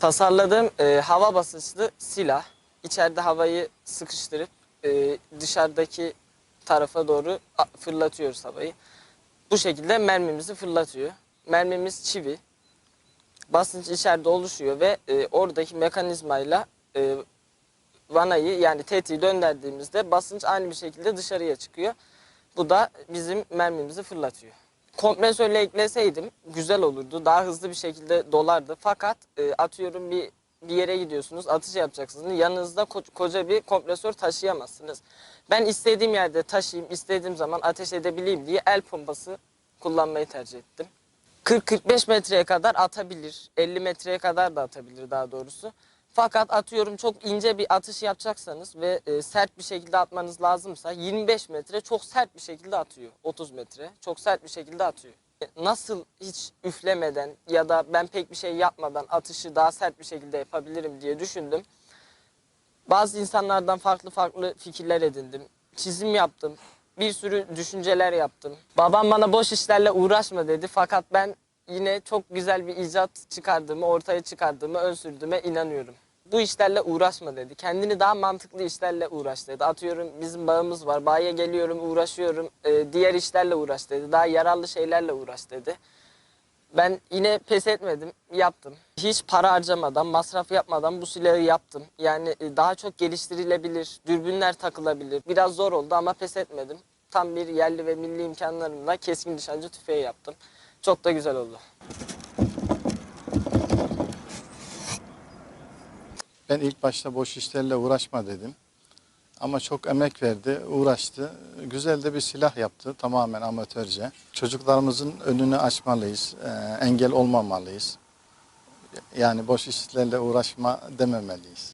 Tasarladığım e, hava basınçlı silah. İçeride havayı sıkıştırıp e, dışarıdaki tarafa doğru fırlatıyoruz havayı. Bu şekilde mermimizi fırlatıyor. Mermimiz çivi. Basınç içeride oluşuyor ve e, oradaki mekanizmayla e, vanayı yani tetiği döndürdüğümüzde basınç aynı bir şekilde dışarıya çıkıyor. Bu da bizim mermimizi fırlatıyor. Kompresörle ekleseydim güzel olurdu. Daha hızlı bir şekilde dolardı. Fakat e, atıyorum bir bir yere gidiyorsunuz, atış yapacaksınız. Yanınızda ko- koca bir kompresör taşıyamazsınız. Ben istediğim yerde taşıyayım, istediğim zaman ateş edebileyim diye el pompası kullanmayı tercih ettim. 40-45 metreye kadar atabilir. 50 metreye kadar da atabilir daha doğrusu. Fakat atıyorum çok ince bir atış yapacaksanız ve e, sert bir şekilde atmanız lazımsa 25 metre çok sert bir şekilde atıyor. 30 metre çok sert bir şekilde atıyor. E, Nasıl hiç üflemeden ya da ben pek bir şey yapmadan atışı daha sert bir şekilde yapabilirim diye düşündüm. Bazı insanlardan farklı farklı fikirler edindim. Çizim yaptım. Bir sürü düşünceler yaptım. Babam bana boş işlerle uğraşma dedi fakat ben yine çok güzel bir icat çıkardığımı, ortaya çıkardığımı, ön sürdüğüme inanıyorum. Bu işlerle uğraşma dedi. Kendini daha mantıklı işlerle uğraş dedi. Atıyorum bizim bağımız var. Bağa geliyorum, uğraşıyorum. Ee, diğer işlerle uğraş dedi. Daha yararlı şeylerle uğraş dedi. Ben yine pes etmedim, yaptım. Hiç para harcamadan, masraf yapmadan bu silahı yaptım. Yani e, daha çok geliştirilebilir, dürbünler takılabilir. Biraz zor oldu ama pes etmedim. Tam bir yerli ve milli imkanlarımla keskin nişancı tüfeği yaptım. Çok da güzel oldu. Ben ilk başta boş işlerle uğraşma dedim. Ama çok emek verdi, uğraştı. Güzel de bir silah yaptı tamamen amatörce. Çocuklarımızın önünü açmalıyız, e, engel olmamalıyız. Yani boş işlerle uğraşma dememeliyiz.